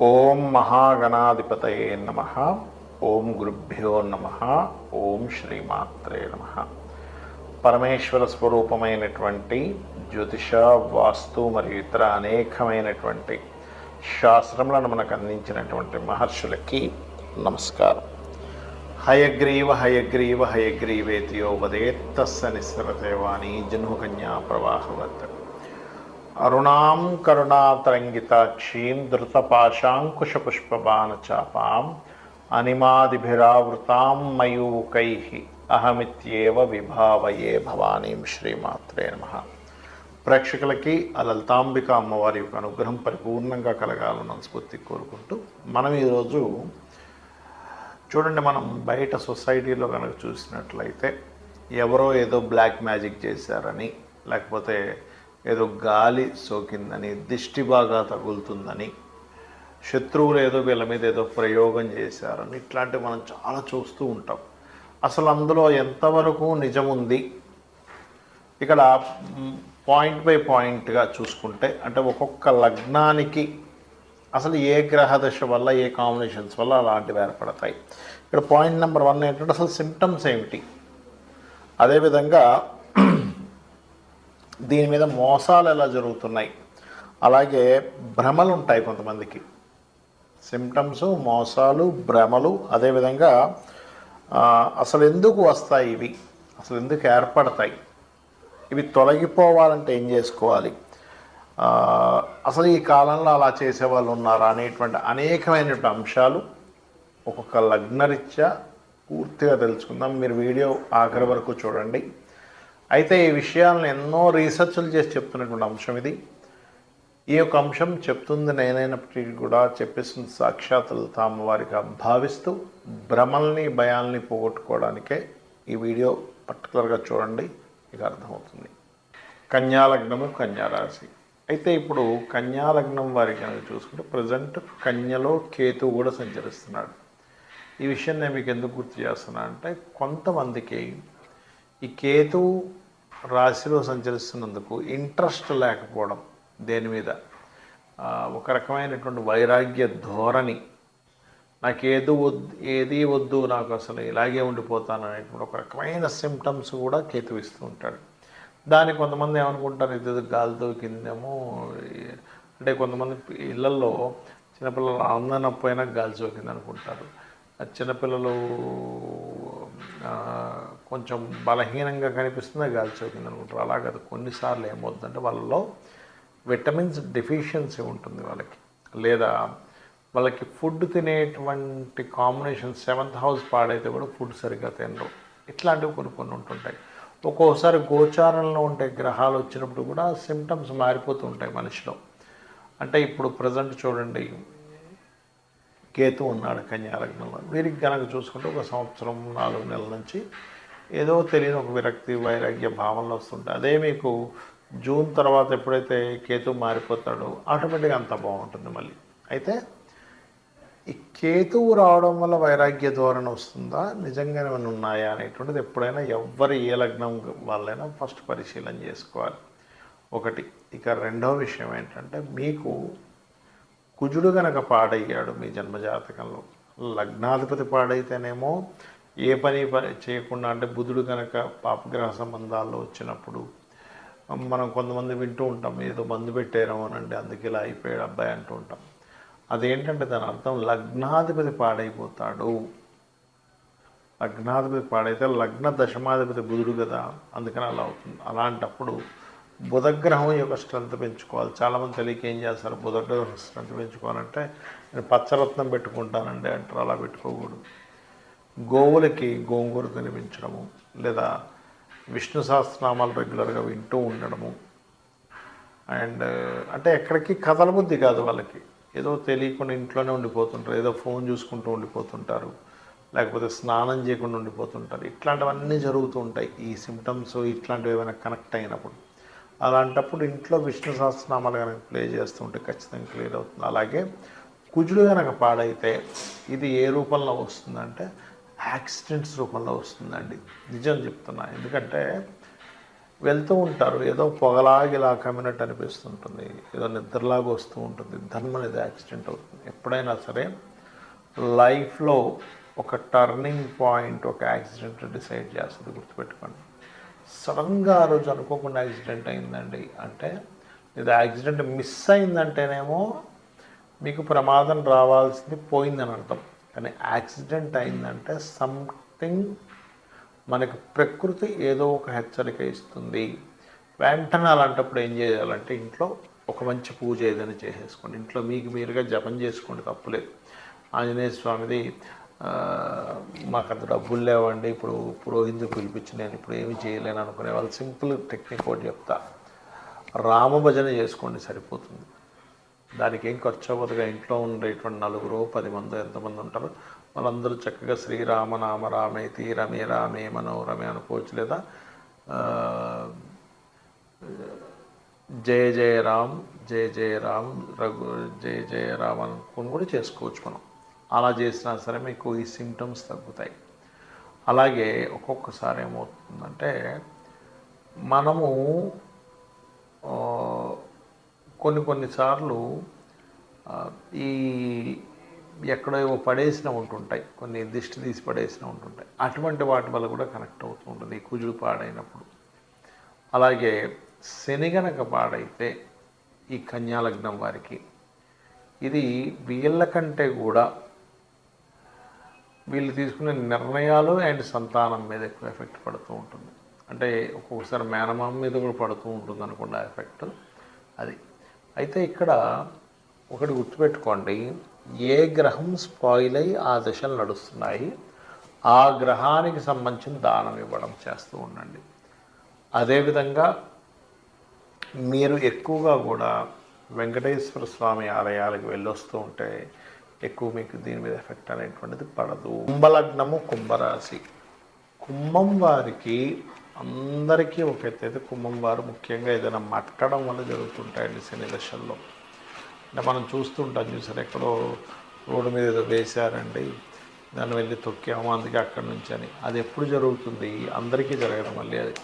ఓం మహాగణాధిపతయే నమ. ఓం గురుభ్యో నమ. ఓం శ్రీమాత్రే నమ. పరమేశ్వర స్వరూపమైనటువంటి జ్యోతిష వాస్తు మరియు ఇతర అనేకమైనటువంటి శాస్త్రములను మనకు అందించినటువంటి మహర్షులకి నమస్కారం. హయగ్రీవ హయగ్రీవ హయగ్రీవేతియోపదేత్తస్స నిస్సరతేవాణి జన్మకన్యా ప్రవాహవత్. అరుణాం కరుణాతరంగితాక్షీం ధృతపాశాంకుశపుష్పబాణచాపాం అనిమాదిభిరావృతాం మయూకై అహమిత్యేవ విభావయే భవానీం శ్రీమాత్రే నమ. ప్రేక్షకులకి ఆ లలితాంబిక అమ్మవారి యొక్క అనుగ్రహం పరిపూర్ణంగా కలగాలని స్ఫూర్తి కోరుకుంటూ మనం ఈరోజు చూడండి మనం బయట సొసైటీలో కనుక చూసినట్లయితే ఎవరో ఏదో బ్లాక్ మ్యాజిక్ చేశారని లేకపోతే ఏదో గాలి సోకిందని దిష్టి బాగా తగులుతుందని శత్రువులు ఏదో వీళ్ళ మీద ఏదో ప్రయోగం చేశారని ఇట్లాంటివి మనం చాలా చూస్తూ ఉంటాం. అసలు అందులో ఎంతవరకు నిజం ఉంది ఇక్కడ పాయింట్ బై పాయింట్గా చూసుకుంటే అంటే ఒక్కొక్క లగ్నానికి అసలు ఏ గ్రహ దశ వల్ల ఏ కాంబినేషన్స్ వల్ల అలాంటివి ఏర్పడతాయి? ఇక్కడ పాయింట్ నెంబర్ వన్ ఏంటంటే అసలు సిమ్టమ్స్ ఏమిటి? అదేవిధంగా దీని మీద మోసాలు ఎలా జరుగుతున్నాయి? అలాగే భ్రమలు ఉంటాయి కొంతమందికి. సిమ్టమ్స్ మోసాలు భ్రమలు అదేవిధంగా అసలు ఎందుకు వస్తాయి ఇవి? అసలు ఎందుకు ఏర్పడతాయి? ఇవి తొలగిపోవాలంటే ఏం చేసుకోవాలి? అసలు ఈ కాలంలో అలా చేసేవాళ్ళు ఉన్నారా అనేటువంటి అనేకమైనటువంటి అంశాలు ఒక్కొక్క లగ్నరీత్యా పూర్తిగా తెలుసుకుందాం. మీరు వీడియో ఆఖరి వరకు చూడండి. అయితే ఈ విషయాలను ఎన్నో రీసెర్చ్లు చేసి చెప్తున్నటువంటి అంశం ఇది. ఈ యొక్క అంశం చెప్తుంది నేనైనప్పటికీ కూడా చెప్పేస్తున్న సాక్షాత్తులు తాము వారిగా భావిస్తూ భ్రమల్ని భయాల్ని పోగొట్టుకోవడానికే ఈ వీడియో పర్టికులర్గా చూడండి మీకు అర్థమవుతుంది. కన్యాలగ్నము కన్యారాశి. అయితే ఇప్పుడు కన్యాలగ్నం వారికి కనుక చూసుకుంటే ప్రజెంట్ కన్యలో కేతు కూడా సంచరిస్తున్నాడు. ఈ విషయం నేను మీకు ఎందుకు గుర్తు చేస్తున్నా అంటే కొంతమందికి ఈ కేతు రాశిలో సంచరిస్తున్నందుకు ఇంట్రెస్ట్ లేకపోవడం దేని మీద? ఒక రకమైనటువంటి వైరాగ్య ధోరణి. నాకు ఏది వద్దు ఏది వద్దు నాకు అసలు ఇలాగే ఉండిపోతాను అనేటువంటి ఒక రకమైన సిమ్టమ్స్ కూడా కేతు ఇస్తూ ఉంటాడు. దాన్ని కొంతమంది ఏమనుకుంటారు ఇది గాలితో కిందేమో అంటే కొంతమంది ఇళ్ళలో చిన్నపిల్లలు అందనపోయినా గాలి సోకింది అనుకుంటారు చిన్నపిల్లలు కొంచెం బలహీనంగా కనిపిస్తుంది గాలి సోకింది అనుకుంటారు. అలాగే అది కొన్నిసార్లు ఏమవుతుందంటే వాళ్ళలో విటమిన్స్ డెఫిషియన్సీ ఉంటుంది వాళ్ళకి. లేదా వాళ్ళకి ఫుడ్ తినేటువంటి కాంబినేషన్ సెవెంత్ హౌస్ పాడైతే కూడా ఫుడ్ సరిగ్గా తినరు. ఇట్లాంటివి కొన్ని కొన్ని ఉంటుంటాయి. ఒక్కోసారి గోచారంలో ఉండే గ్రహాలు వచ్చినప్పుడు కూడా సిమ్టమ్స్ మారిపోతూ ఉంటాయి మనిషిలో. అంటే ఇప్పుడు ప్రజెంట్ చూడండి కేతు ఉన్నాడు కన్యాలగ్నంలో వీరికి కనుక చూసుకుంటే ఒక సంవత్సరం నాలుగు నెలల నుంచి ఏదో తెలియని ఒక విరక్తి వైరాగ్య భావనలు వస్తుంటాయి. అదే మీకు జూన్ తర్వాత ఎప్పుడైతే కేతు మారిపోతాడో ఆటోమేటిక్గా అంత బాగుంటుంది మళ్ళీ. అయితే ఈ కేతువు రావడం వల్ల వైరాగ్య ధోరణి వస్తుందా? నిజంగా ఏమైనా ఉన్నాయా అనేటువంటిది ఎప్పుడైనా ఎవ్వరి ఏ లగ్నం వాళ్ళైనా ఫస్ట్ పరిశీలన చేసుకోవాలి. ఒకటి ఇక రెండవ విషయం ఏంటంటే మీకు కుజుడు గనక పాడయ్యాడు మీ జన్మజాతకంలో లగ్నాధిపతి పాడైతేనేమో ఏ పని చేయకుండా అంటే బుధుడు కనుక పాపగ్రహ సంబంధాల్లో వచ్చినప్పుడు మనం కొంతమంది వింటూ ఉంటాం ఏదో మందు పెట్టారు అనండి అందుకే ఇలా అయిపోయాడు అబ్బాయి అంటూ ఉంటాం. అదేంటంటే దాని అర్థం లగ్నాధిపతి పాడైపోతాడు. లగ్నాధిపతి పాడైతే లగ్న దశమాధిపతి బుధుడు కదా అందుకని అలా అవుతుంది. అలాంటప్పుడు బుధగ్రహం యొక్క స్ట్రెంత్ పెంచుకోవాలి. చాలామంది తెలియక ఏం చేస్తారు? బుధగ్రహం స్ట్రెంత్ పెంచుకోవాలంటే నేను పచ్చరత్నం పెట్టుకుంటానండి అంటారు. అలా పెట్టుకోకూడదు. గోవులకి గోంగూర తినిపించడము లేదా విష్ణు సహస్రనామాలు రెగ్యులర్గా వింటూ ఉండడము. అండ్ అంటే ఎక్కడికి కథల బుద్ధి కాదు వాళ్ళకి. ఏదో తెలియకుండా ఇంట్లోనే ఉండిపోతుంటారు. ఏదో ఫోన్ చూసుకుంటూ ఉండిపోతుంటారు. లేకపోతే స్నానం చేయకుండా ఉండిపోతుంటారు. ఇట్లాంటివన్నీ జరుగుతూ ఉంటాయి. ఈ సిమ్టమ్స్ ఇట్లాంటివి ఏమైనా కనెక్ట్ అయినప్పుడు. అలాంటప్పుడు ఇంట్లో విష్ణు సహస్రనామాలు కనుక ప్లే చేస్తుంటే ఖచ్చితంగా క్లియర్ అవుతుంది. అలాగే కుజుడు కనుక పాడైతే ఇది ఏ రూపంలో వస్తుందంటే యాక్సిడెంట్స్ రూపంలో వస్తుందండి. నిజం చెప్తున్నా. ఎందుకంటే వెళ్తూ ఉంటారు. ఏదో పొగలాగిలా కమ్మినట్టు అనిపిస్తుంటుంది. ఏదో నిద్రలాగా వస్తూ ఉంటుంది. ధర్మం అనేది యాక్సిడెంట్ అవుతుంది. ఎప్పుడైనా సరే లైఫ్లో ఒక టర్నింగ్ పాయింట్ ఒక యాక్సిడెంట్ డిసైడ్ చేస్తుంది. గుర్తుపెట్టుకోండి. సడన్గా ఆ రోజు అనుకోకుండా యాక్సిడెంట్ అయిందండి. అంటే ఇది యాక్సిడెంట్ మిస్ అయిందంటేనేమో మీకు ప్రమాదం రావాల్సింది పోయిందని అర్థం కానీ యాక్సిడెంట్ అయిందంటే సంథింగ్ మనకి ప్రకృతి ఏదో ఒక హెచ్చరిక ఇస్తుంది. వెంటనే అలాంటప్పుడు ఏం చేయాలంటే ఇంట్లో ఒక మంచి పూజ ఏదైనా చేసేసుకోండి. ఇంట్లో మీకు మీరుగా జపం చేసుకోండి తప్పులేదు. ఆంజనేయ స్వామిది మాకు అంత డబ్బులు లేవండి. ఇప్పుడు పురోహితుడు పిలిపించి నేను ఇప్పుడు ఏమి చేయలేను అనుకునే వాళ్ళు సింపుల్ టెక్నిక్ ఒకటి చెప్తా. రామభజన చేసుకోండి సరిపోతుంది. దానికి ఏం ఖర్చు అవ్వదుగా? ఇంట్లో ఉండేటువంటి నలుగురు పది మంది ఎంతమంది ఉంటారు? వాళ్ళందరూ చక్కగా శ్రీరామ నామ రామేతి రమే రామే మనోరమే అనుకోవచ్చు లేదా? జయ జయ రామ్ జయ జయ రామ్ రఘు జయ జయ రామ్ అనుకుని కూడా చేసుకోవచ్చు మనం. అలా చేసినా సరే మీకు ఈ సిమ్టమ్స్ తగ్గుతాయి. అలాగే ఒక్కొక్కసారి ఏమవుతుందంటే మనము కొన్ని కొన్నిసార్లు ఈ ఎక్కడో ఏవో పడేసిన ఉంటుంటాయి. కొన్ని దిష్టి తీసి పడేసిన ఉంటుంటాయి. అటువంటి వాటి వల్ల కూడా కనెక్ట్ అవుతూ ఉంటుంది కుజుడు పాడైనప్పుడు. అలాగే శని గనక పాడైతే ఈ కన్యాలగ్నం వారికి ఇది వీళ్ళ కంటే కూడా వీళ్ళు తీసుకునే నిర్ణయాలు అండ్ సంతానం మీద ఎక్కువ ఎఫెక్ట్ పడుతూ ఉంటుంది. అంటే ఒక్కొక్కసారి మేనమామ మీద కూడా పడుతూ ఉంటుంది అనుకుండా ఎఫెక్ట్ అది. అయితే ఇక్కడ ఒకటి గుర్తుపెట్టుకోండి. ఏ గ్రహం స్పాయిల్ అయ్యి ఆ దశలు నడుస్తున్నాయి ఆ గ్రహానికి సంబంధించిన దానం ఇవ్వడం చేస్తూ ఉండండి. అదేవిధంగా మీరు ఎక్కువగా కూడా వెంకటేశ్వర స్వామి ఆలయాలకు వెళ్ళొస్తూ ఉంటే ఎక్కువ మీకు దీని మీద ఎఫెక్ట్ అనేటువంటిది పడదు. కుంభలగ్నము కుంభరాశి. కుంభం వారికి అందరికీ ఒక ఎత్తైతే అయితే కుంభం వారు ముఖ్యంగా ఏదైనా మట్టడం వల్ల జరుగుతుంటాయండి శని దశల్లో. అంటే మనం చూస్తుంటాం చూసారు ఎక్కడో రోడ్డు మీద ఏదో వేశారండి దాన్ని వెళ్ళి తొక్కాము అందుకే అక్కడి నుంచి అని. అది ఎప్పుడు జరుగుతుంది? అందరికీ జరగడం మళ్ళీ అది.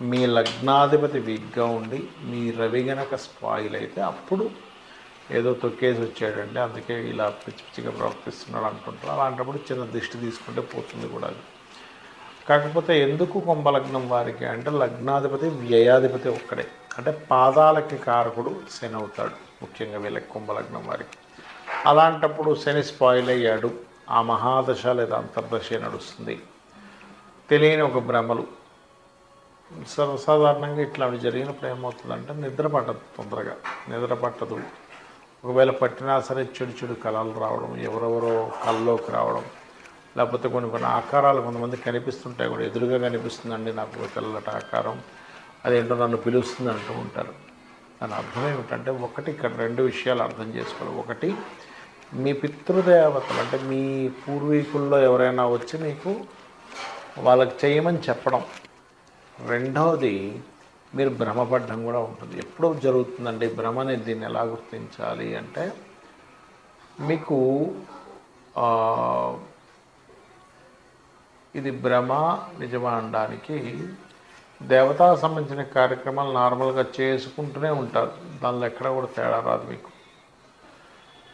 మీ లగ్నాధిపతి వీక్గా ఉండి మీ రవి గనక స్పాయిల్ అయితే అప్పుడు ఏదో తొక్కేసి వచ్చాడండి అందుకే ఇలా పిచ్చి పిచ్చిగా ప్రవర్తిస్తున్నాడు అంటుంటారు అలాంటప్పుడు చిన్న దిష్టి తీసుకుంటే పోతుంది కూడా అది. కాకపోతే ఎందుకు కుంభలగ్నం వారికి అంటే లగ్నాధిపతి వ్యయాధిపతి ఒక్కడే. అంటే పాదాలకి కారకుడు శని అవుతాడు ముఖ్యంగా వీళ్ళకి కుంభలగ్నం వారికి. అలాంటప్పుడు శని స్పాయిల్ అయ్యాడు. ఆ మహాదశ లేదా అంతర్దశ నడుస్తుంది. తెలియని ఒక భ్రమలు. సర్వసాధారణంగా ఇట్లాంటి జరిగినప్పుడు ఏమవుతుందంటే నిద్ర పట్టదు తొందరగా. నిద్ర పట్టదు. ఒకవేళ పట్టినా సరే చెడు చెడు కళలు రావడం ఎవరెవరో కళ్ళలోకి రావడం లేకపోతే కొన్ని కొన్ని ఆకారాలు కొంతమంది కనిపిస్తుంటాయి కూడా ఎదురుగా కనిపిస్తుందండి నాకు తెల్లట తెల్లటి ఆకారం అదేంటో నన్ను పిలుస్తుంది అంటూ ఉంటారు. దాని అర్థం ఏమిటంటే ఒకటి ఇక్కడ రెండు విషయాలు అర్థం చేసుకోవాలి. ఒకటి మీ పితృదేవతలు అంటే మీ పూర్వీకుల్లో ఎవరైనా వచ్చి మీకు వాళ్ళకి చేయమని చెప్పడం. రెండవది మీరు భ్రమపడడం కూడా ఉంటుంది. ఎప్పుడు జరుగుతుందండి భ్రమ అనేది దీన్ని ఎలా గుర్తించాలి అంటే మీకు ఇది భ్రమ నిజమా అనడానికి దేవతా సంబంధించిన కార్యక్రమాలు నార్మల్గా చేసుకుంటూనే ఉంటారు. దానిలో ఎక్కడ కూడా తేడా రాదు మీకు.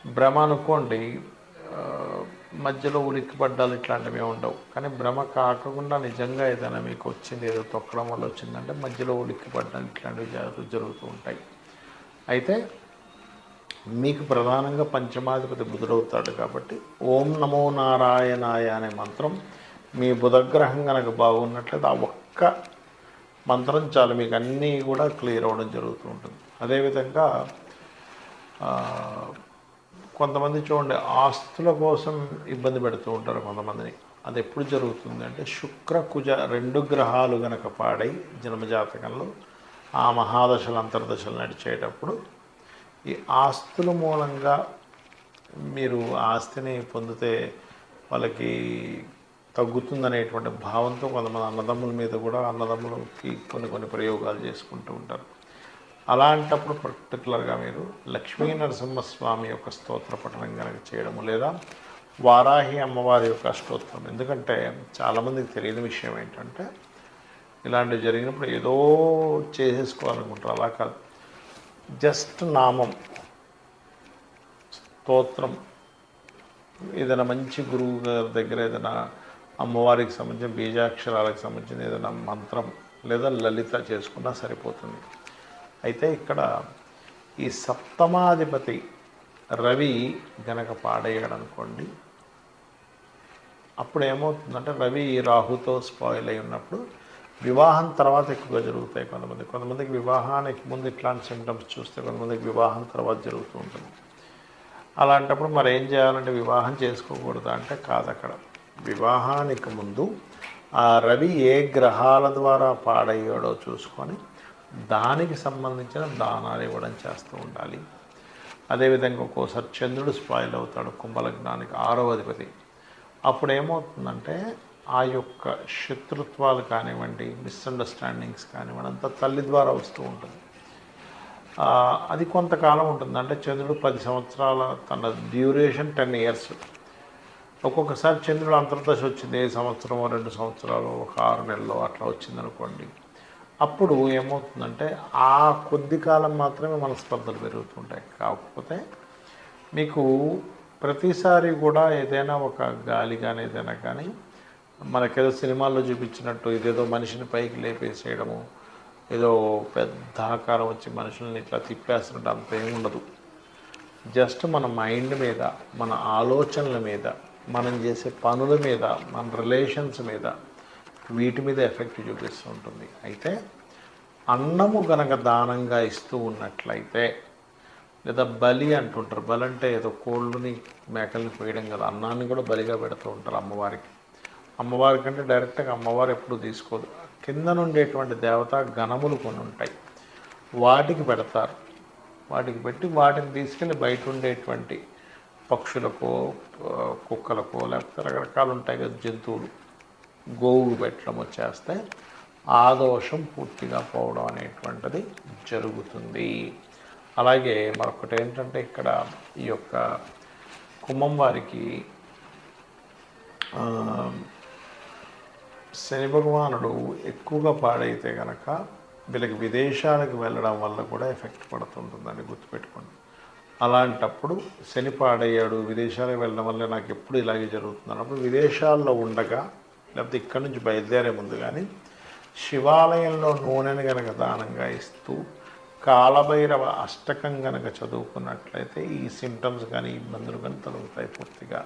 భ్రమ అనుకోండి మధ్యలో ఉలిక్కిపడ్డాలు ఇట్లాంటివి ఉండవు. కానీ భ్రమ కాకుండా నిజంగా ఏదైనా మీకు వచ్చింది ఏదో తొక్కడం వల్ల వచ్చిందంటే మధ్యలో ఉలిక్కిపడ్డాలు ఇట్లాంటివి జరుగుతూ జరుగుతూ ఉంటాయి. అయితే మీకు ప్రధానంగా పంచమాధిపతి బుధుడవుతాడు కాబట్టి ఓం నమో నారాయణాయ అనే మంత్రం మీ బుధగ్రహం కనుక బాగున్నట్లయితే ఆ ఒక్క మంత్రం చాలు. మీకు అన్నీ కూడా క్లియర్ అవ్వడం జరుగుతూ ఉంటుంది. అదేవిధంగా కొంతమంది చూడండి ఆస్తుల కోసం ఇబ్బంది పెడుతూ ఉంటారు కొంతమందిని. అది ఎప్పుడు జరుగుతుంది అంటే శుక్ర కుజ రెండు గ్రహాలు గనక పాడై జన్మజాతకంలో ఆ మహాదశలు అంతర్దశలు నడిచేటప్పుడు ఈ ఆస్తుల మూలంగా మీరు ఆస్తిని పొందితే వాళ్ళకి తగ్గుతుందనేటువంటి భావంతో కొంతమంది అన్నదమ్ముల మీద కూడా అన్నదమ్ములకి కొన్ని కొన్ని ప్రయోగాలు చేసుకుంటూ ఉంటారు. అలాంటప్పుడు పర్టికులర్గా మీరు లక్ష్మీ నరసింహస్వామి యొక్క స్తోత్ర పఠనం కనుక చేయడము లేదా వారాహి అమ్మవారి యొక్క స్తోత్రం. ఎందుకంటే చాలామందికి తెలియని విషయం ఏంటంటే ఇలాంటివి జరిగినప్పుడు ఏదో చేసేసుకోవాలనుకుంటారు. అలా కాదు. జస్ట్ నామం స్తోత్రం. ఏదైనా మంచి గురువు గారి దగ్గర ఏదైనా అమ్మవారికి సంబంధించిన బీజాక్షరాలకు సంబంధించిన ఏదైనా మంత్రం లేదా లలిత చేసుకున్నా సరిపోతుంది. అయితే ఇక్కడ ఈ సప్తమాధిపతి రవి గనక పాడేయాడు అనుకోండి అప్పుడు ఏమవుతుందంటే రవి రాహుతో స్పాయిల్ అయి ఉన్నప్పుడు వివాహం తర్వాత ఎక్కువగా జరుగుతాయి కొంతమంది. కొంతమందికి వివాహానికి ముందు ఇట్లాంటి సిమ్టమ్స్ చూస్తే కొంతమందికి వివాహం తర్వాత జరుగుతూ ఉంటుంది. అలాంటప్పుడు మరి ఏం చేయాలంటే వివాహం చేసుకోకూడదు అంటే కాదు అక్కడ. వివాహానికి ముందు ఆ రవి ఏ గ్రహాల ద్వారా పాడయ్యాడో చూసుకొని దానికి సంబంధించిన దానాలు ఇవ్వడం చేస్తూ ఉండాలి. అదేవిధంగా ఒక్కోసారి చంద్రుడు స్పాయిల్ అవుతాడు కుంభలగ్నానికి ఆరో అధిపతి. అప్పుడు ఏమవుతుందంటే ఆ యొక్క శత్రుత్వాలు కానివ్వండి మిస్అండర్స్టాండింగ్స్ కానివ్వండి అంతా తల్లి ద్వారా వస్తూ ఉంటుంది. అది కొంతకాలం ఉంటుంది. అంటే చంద్రుడు పది సంవత్సరాల తన డ్యూరేషన్ టెన్ ఇయర్స్ ఒక్కొక్కసారి చంద్రుడు అంతర్దశ వచ్చింది. ఏ సంవత్సరమో రెండు సంవత్సరాలు ఒక ఆరు నెలలో అట్లా వచ్చింది అనుకోండి అప్పుడు ఏమవుతుందంటే ఆ కొద్ది కాలం మాత్రమే మనస్పర్ధలు పెరుగుతుంటాయి. కాకపోతే మీకు ప్రతిసారి కూడా ఏదైనా ఒక గాలి కానీ ఏదైనా కానీ మనకేదో సినిమాల్లో చూపించినట్టు ఇదేదో మనిషిని పైకి లేపేసేయడము ఏదో పెద్ద ఆకారం వచ్చి మనుషుల్ని ఇట్లా తిప్పేస్తున్నట్టు అంత ఏమి ఉండదు. జస్ట్ మన మైండ్ మీద మన ఆలోచనల మీద మనం చేసే పనుల మీద మన రిలేషన్స్ మీద వీటి మీద ఎఫెక్ట్ చూపిస్తూ ఉంటుంది. అయితే అన్నము గనక దానంగా ఇస్తూ ఉన్నట్లయితే లేదా బలి అంటుంటారు బలి అంటే ఏదో కోళ్ళని మేకల్ని పోయడం కదా అన్నాన్ని కూడా బలిగా పెడుతూ ఉంటారు అమ్మవారికి. అమ్మవారి కంటే డైరెక్ట్గా అమ్మవారు ఎప్పుడు తీసుకోదు. కింద నుండేటువంటి దేవత గణములు కొన్ని ఉంటాయి. వాటికి పెడతారు. వాటికి పెట్టి వాటిని తీసుకెళ్ళి బయట ఉండేటువంటి పక్షులకో కుక్కలకో లేకపోతే రకరకాలు ఉంటాయి కదా జంతువులు. గోవులు పెట్టడం వచ్చేస్తే ఆ దోషం పూర్తిగా పోవడం అనేటువంటిది జరుగుతుంది. అలాగే మరొకటి ఏంటంటే ఇక్కడ ఈ యొక్క కుంభం వారికి శని భగవానుడు ఎక్కువగా పాడైతే కనుక వీళ్ళకి విదేశాలకు వెళ్ళడం వల్ల కూడా ఎఫెక్ట్ పడుతుంటుందని గుర్తుపెట్టుకోండి. అలాంటప్పుడు శని పాడయ్యాడు విదేశాలకు వెళ్ళడం వల్ల నాకు ఎప్పుడు ఇలాగే జరుగుతుంది అన్నప్పుడు విదేశాల్లో ఉండగా లేకపోతే ఇక్కడి నుంచి బయలుదేరే ముందు కానీ శివాలయంలో నూనెను కనుక దానంగా ఇస్తూ కాలభైరవ అష్టకం కనుక చదువుకున్నట్లయితే ఈ సిమ్టమ్స్ కానీ ఇబ్బందులు కానీ తొలగుతాయి పూర్తిగా.